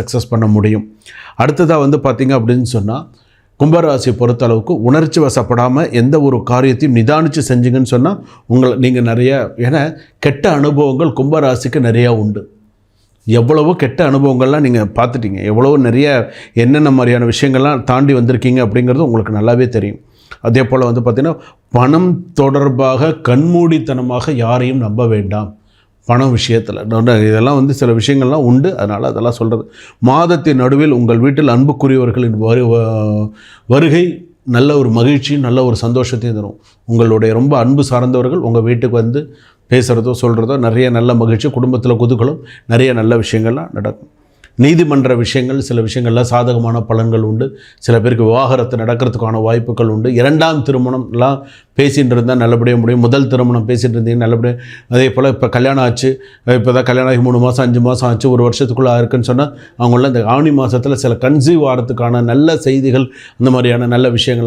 Success பண்ண முடியும். அடுத்ததாக வந்து பார்த்தீங்க அப்படின்னு சொன்னால் கும்பராசி பொறுத்தளவுக்கு உணர்ச்சி வசப்படாமல் எந்த ஒரு காரியத்தையும் நிதானித்து செஞ்சுங்கன்னு சொன்னால் உங்களை நீங்கள் நிறைய ஏன்னா கெட்ட அனுபவங்கள் கும்பராசிக்கு நிறையா உண்டு. எவ்வளவோ கெட்ட அனுபவங்கள்லாம் நீங்கள் பார்த்துட்டீங்க. எவ்வளவோ நிறைய என்னென்ன மாதிரியான விஷயங்கள்லாம் தாண்டி வந்திருக்கீங்க அப்படிங்கிறது உங்களுக்கு நல்லாவே தெரியும். அதே போல் வந்து பார்த்திங்கன்னா பணம் தொடர்பாக கண்மூடித்தனமாக யாரையும் நம்ப வேண்டாம். பணம் விஷயத்தில். இதெல்லாம் வந்து சில விஷயங்கள்லாம் உண்டு. அதனால் அதெல்லாம் சொல்கிறது மாதத்தின் நடுவில் உங்கள் வீட்டில் அன்புக்குரியவர்களின் வரு வருகை நல்ல ஒரு மகிழ்ச்சி நல்ல ஒரு சந்தோஷத்தையும் தரும். உங்களுடைய ரொம்ப அன்பு சார்ந்தவர்கள் உங்கள் வீட்டுக்கு வந்து பேசுகிறதோ சொல்கிறதோ நிறைய நல்ல மகிழ்ச்சி குடும்பத்தில் குதூகலம் நிறைய நல்ல விஷயங்கள்லாம் நடக்கும். நீதிமன்ற விஷயங்கள் சில விஷயங்களில் சாதகமான பலன்கள் உண்டு. சில பேருக்கு விவாகரத்து நடக்கிறதுக்கான வாய்ப்புகள் உண்டு. இரண்டாம் திருமணம்லாம் பேசிகிட்டு இருந்தால் நல்லபடியாக முடியும். முதல் திருமணம் பேசிகிட்டு இருந்தீங்க நல்லபடியாக அதே போல் இப்போ கல்யாணம் ஆச்சு இப்போ தான் கல்யாணம் ஆகி மூணு மாதம் அஞ்சு மாதம் ஆச்சு ஒரு வருஷத்துக்குள்ளே இருக்குன்னு சொன்னால் அவங்களாம் இந்த ஆவணி மாதத்தில் சில கன்சீவ் ஆகிறதுக்கான நல்ல செய்திகள் அந்த மாதிரியான நல்ல விஷயங்கள்லாம்